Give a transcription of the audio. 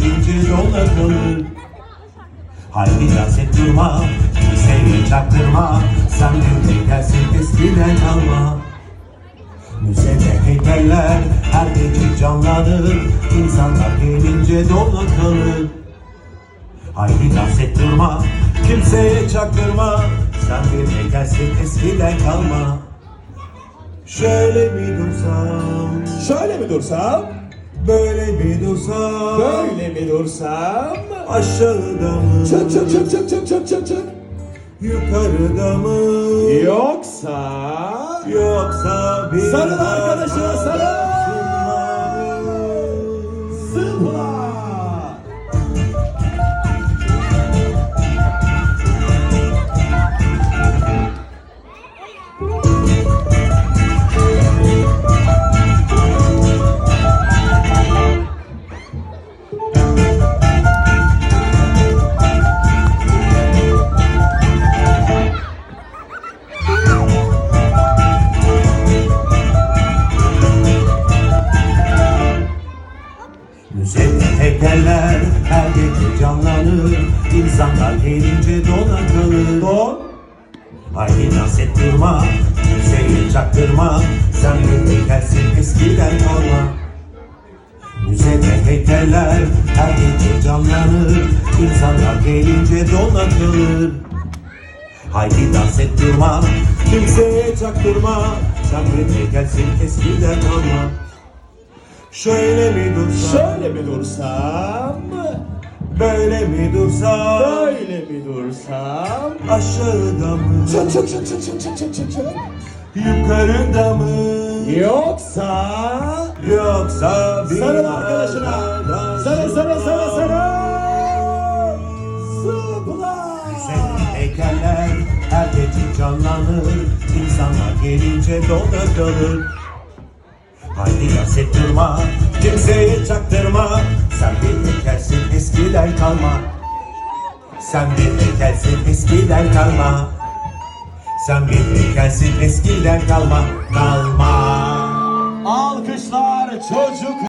gelince dola kalır Haydi dans et durma, kimseyi çaktırma Sen bir gelsin eskiden kalma. Müzede heykeller her gece canlanır İnsanlar gelince dola kalır Haydi dans et durma, kimseye çaktırma Sen bir heykelsin eskiden kalma. Şöyle bir dursam, Şöyle mi dursam? Böyle bir dursam Böyle mi dursam? Aşağıda mı, Çık çık çık çık çık çık çık çık. yukarıda mı Yoksa... Yoksa bir Sarıl arkadaşına, Müzede heykeller her gece canlanır. İnsanlar gelince dona kalır Don. Haydi dans et durma Müzeyi çaktırma. Sen bir heykelsin eskiden kalma Müzede heykeller her gece canlanır. İnsanlar gelince dona kalır Haydi dans et durma Kimseye çaktırma. Sen bir heykelsin eskiden kalma Şöyle mi dursan Şöyle mi dursam? Böyle mi dursan Böyle mi dursam? Aşağıda mı Çık çık çık çık çık çık çık çık çık. Yukarıda mı Yoksa... Yoksa bir Sarıl arkadaşına. Sarıl sarıl sarıl sarıl. Zıpla! Güzel heykeller her gece canlanır İnsanlar gelince dolda kalır Haydi dans et durma Kimseye çaktırma. Sen bir heykelsin eskiden kalma. Sen bir heykelsin eskiden kalma. Sen bir heykelsin eskiden kalma. Kalma. Alkışlar çocuk